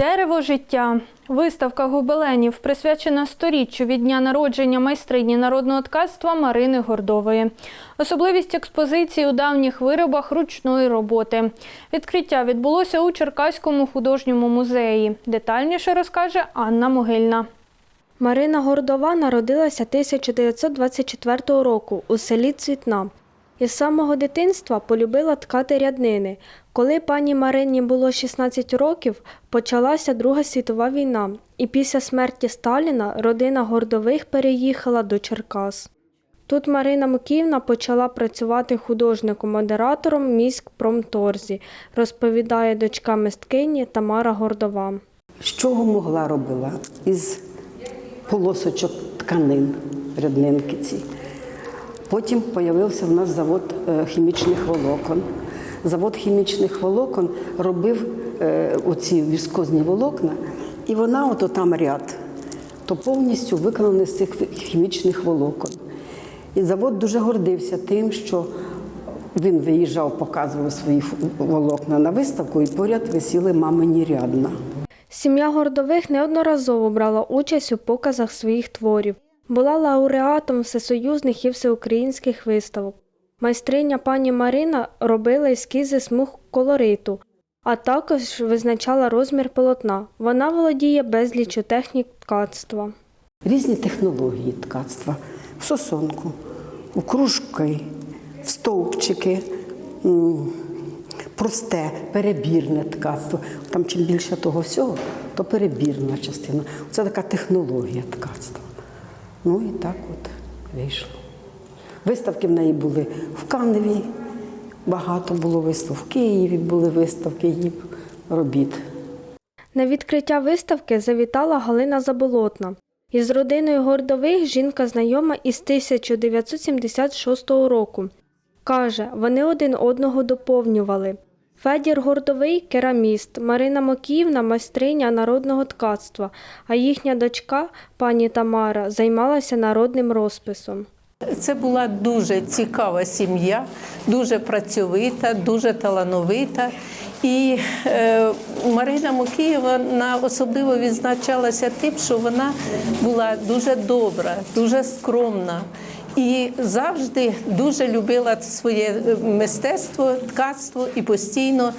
Дерево життя. Виставка гобеленів присвячена сторіччю від дня народження майстрині народного ткацтва Марини Гордової. Особливість експозиції у давніх виробах ручної роботи. Відкриття відбулося у Черкаському художньому музеї. Детальніше розкаже Анна Могильна. Марина Гордова народилася 1924 року у селі Цвітна. Із самого дитинства полюбила ткати ряднини. Коли пані Марині було 16 років, почалася Друга світова війна, і після смерті Сталіна родина Гордових переїхала до Черкас. Тут Марина Микіївна почала працювати художником-модератором міськ промторзі, розповідає дочка мисткині Тамара Гордова. З чого могла робила? Із полосочок тканин, ряднинки ці. Потім з'явився в нас завод е, хімічних волокон. Завод хімічних волокон робив е, оці віскозні волокна, і вона, ото там ряд, то повністю виконаний з цих хімічних волокон. І завод дуже гордився тим, що він виїжджав, показував свої волокна на виставку, і поряд висіли мамині рядна. Сім'я Гордових неодноразово брала участь у показах своїх творів, була лауреатом всесоюзних і всеукраїнських виставок. Майстриня пані Марина робила ескізи смуг колориту, а також визначала розмір полотна. Вона володіє безліччю технік ткацтва. Різні технології ткацтва в сосонку, у кружки, в стовпчики, просте, перебірне ткацтво. Там чим більше того всього, то перебірна частина. Це така технологія ткацтва. Ну і так от вийшло. Виставки в неї були в Каневі, багато було вистав, в Києві були виставки її робіт. На відкриття виставки завітала Галина Заболотна. Із родиною Гордових жінка знайома із 1976 року. Каже, вони один одного доповнювали. Федір Гордовий кераміст, Марина Мокіївна майстриня народного ткацтва, а їхня дочка, пані Тамара, займалася народним розписом. Це була дуже цікава сім'я, дуже працьовита, дуже талановита. І е, Марина Мокієва особливо відзначалася тим, що вона була дуже добра, дуже скромна і завжди дуже любила своє мистецтво, ткацтво і постійно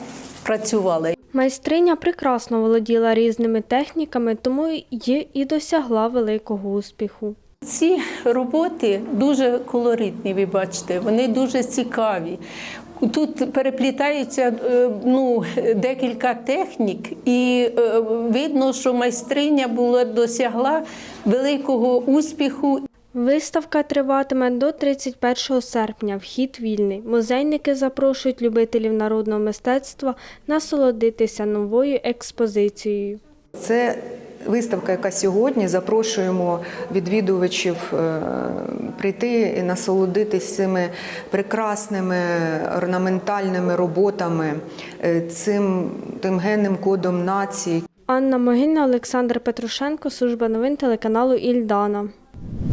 працювала. Майстриня прекрасно володіла різними техніками, тому й і досягла великого успіху. Ці роботи дуже колоритні, ви бачите, вони дуже цікаві. Тут переплітаються е, ну, декілька технік, і е, видно, що майстриня була досягла великого успіху. Виставка триватиме до 31 серпня. Вхід вільний. Музейники запрошують любителів народного мистецтва насолодитися новою експозицією. Це виставка, яка сьогодні запрошуємо відвідувачів е, прийти і насолодитись цими прекрасними орнаментальними роботами, е, цим тим генним кодом нації. Анна Могильна, Олександр Петрушенко, служба новин телеканалу Ільдана.